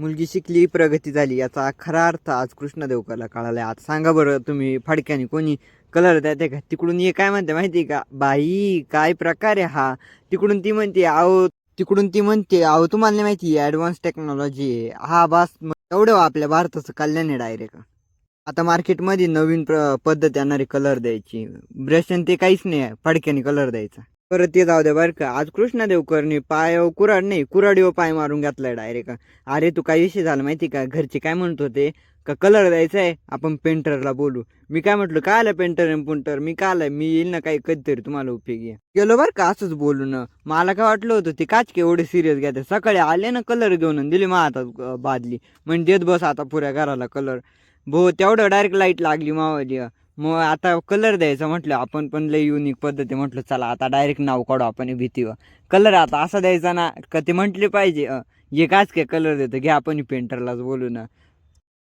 मुलगी शिकली प्रगती झाली याचा खरा अर्थ आज कृष्णदेवकरला कळालाय. आता सांगा बरं तुम्ही फाडक्याने कोणी कलर द्याते का तिकडून ये काय म्हणते माहिती का? बाई काय प्रकार आहे हा? तिकडून ती म्हणते आहो तिकडून ती म्हणते अहो तुम्हाला नाही माहिती ॲडव्हान्स टेक्नॉलॉजी आहे. हा बस एवढं आपल्या भारताचं कल्याण आहे डायरेक्ट आता मार्केटमध्ये नवीन प्र पद्धत येणारी कलर द्यायची. ब्रश आणि ते काहीच नाही आहे फडक्याने कलर द्यायचा. परत ते जाऊ दे बरं का. आज कृष्णदेवकरने पाय कुराड नाही कुराडीवर पाय मारून घातलाय डायरेक्ट अरे तू काय विषय झाला माहिती का? घरचे काय म्हणत होते? का कलर द्यायचा आहे आपण पेंटरला बोलू. मी काय म्हटलं काय आलं पेंटर आणि पुंटर मी काय आलं मी येईल ना काही कधीतरी तुम्हाला उपयोगी गेलो बरं का असंच बोलू ना. मला काय वाटलं होतं ते काच के एवढे सिरियस घ्यायचं सकाळी आले ना कलर घेऊन दिली मग आता बादली. म्हणजे देत बस आता पुऱ्या घराला कलर भो तेवढं डायरेक्ट लाइट लागली मावाली. मग आता कलर द्यायचा म्हटलं आपण पण लई युनिक पद्धती म्हटलं चला आता डायरेक्ट नाव काढू आपण भीतीवर. कलर आता असा द्यायचा ना का ते म्हटले पाहिजे हे काच काय कलर देतं घ्या आपण पेंटरलाच बोलू ना.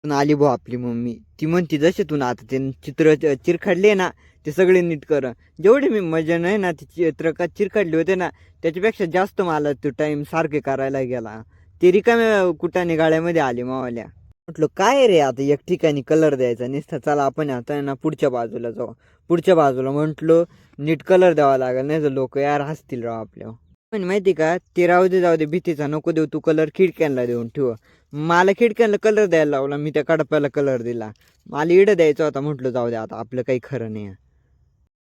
पण आली भाऊ आपली मम्मी. ती म्हणती जसे तू ना आता ते चित्र चिरखडले ना ते सगळे नीट कर. जेवढे मी मजा नाही ना ते चित्र का चिरखडले होते ना त्याच्यापेक्षा जास्त मला तो टाईम सारखे करायला गेला. ते रिकाम्या कुटाने गाड्यामध्ये आले मावाल्या. म्हटलं काय रे आता? एक ठिकाणी कलर द्यायचा नुसता. चला आपण आता आहे ना पुढच्या बाजूला जाऊ. पुढच्या बाजूला म्हटलं नीट कलर द्यावा लागेल नाही तर लोक यार हसतील राव आपल्यावर. पण माहिती का ते राहू दे जाऊ दे भीतीचा नको देऊ तू कलर खिडक्यांना देऊन ठेव. मला खिडक्यांना कलर द्यायला लावला मी त्या कडप्याला कलर दिला. मला इडं द्यायचा होता म्हटलं जाऊ दे आता आपलं काही खरं नाही आहे.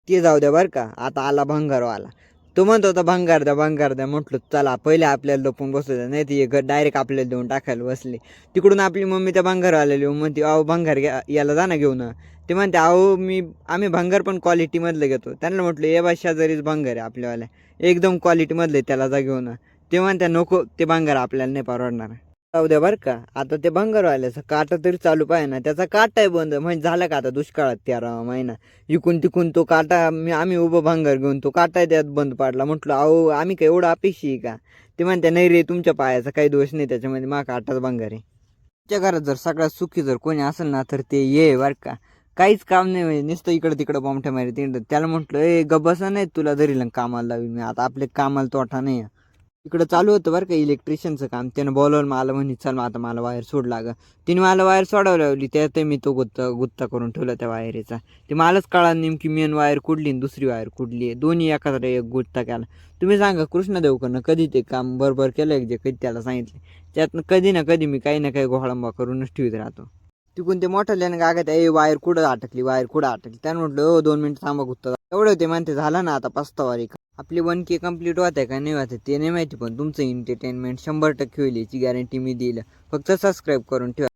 ते जाऊ द्या बरं का आता आला भंगारवाला. तो म्हणतो होता भंगार द्या भंगार द्या. म्हटलं चला पहिले आपल्याला लपून बसू द्या नाही ते डायरेक्ट आपल्याला देऊन टाकायला बसले. तिकडून आपली मम्मी त्या भंगार आलेली म्हणते अहो भंगार घ्या याला जा ना घेऊन. ते म्हणते अहो मी आम्ही भंगार पण क्वालिटीमधलं घेतो. त्यांना म्हटलं ए बा शेजारीच भंगार आहे आपल्यावाल्या. एकदम क्वालिटीमधलं आहे, त्याला जा घेऊन. ते म्हणते नको ते भंगार आपल्याला नाही परवडणार. जाऊ द्या बरं का. आता ते भंगारवाल्याचा काटा तरी चालू पाहिजे ना. त्याचा काटा आहे बंद. म्हणजे झाला का आता दुष्काळात तेरा महिना? इकून तिकून तो काटा मी आम्ही उभं भांगर घेऊन तो काटा त्यात बंद पाडला. म्हटलं अहो आम्ही काय एवढं अपेक्षी आहे का? ते म्हणते नाही रे तुमच्या पायाचा काही दोष नाही. त्याच्यामध्ये मा काटाच भांगर आहे. तुमच्या घरात जर सगळ्यात सुखी जर कोणी असेल ना तर ते ये बरं का. काहीच काम नाही म्हणजे नुसतं इकडं तिकडं बॉम्बठ्या मारी तिकडं त्याला म्हटलं ए गबसा नाही तुला धरी कामाला लावीन मी. आता आपले कामाला तोटा नाही आहे. इकडं चालू होतं बरं का इलेक्ट्रिशियनचं काम. त्यानं बोलवलं मला म्हणे चल मग आता मला वायर सोड लाग. तिने मला वायर सोडावं लावली. त्यात मी तो गुत्ता गुत्ता करून ठेवला त्या वायरीचा ते मलाच कळा नेमकी मेन वायर कुठली आणि दुसरी वायर कुठली आहे. दोन्ही एखादा एक गुत्ता केला. तुम्ही सांगा कृष्णदेवकडनं कधी ते काम बरोबर केलं एक जे कधी त्याला सांगितले? त्यातनं कधी ना कधी मी काही ना काही गोहळंबा करूनच ठेवत राहतो. तिकून ते मोठ्याल्यानं गागत आहे वायर कुठं अटकली वायर कुठं अटकली? त्यानं म्हटलं दोन मिनिट थांबा गुत्ता. एवढं ते म्हणते झालं ना आता पस्तावारी आपली वन के कंप्लीट होते का नाही होते ते नाही माहिती पण तुमचं एंटरटेनमेंट शंभर टक्के होईल याची गॅरंटी मी देईल. फक्त सबस्क्राईब करून ठेवा.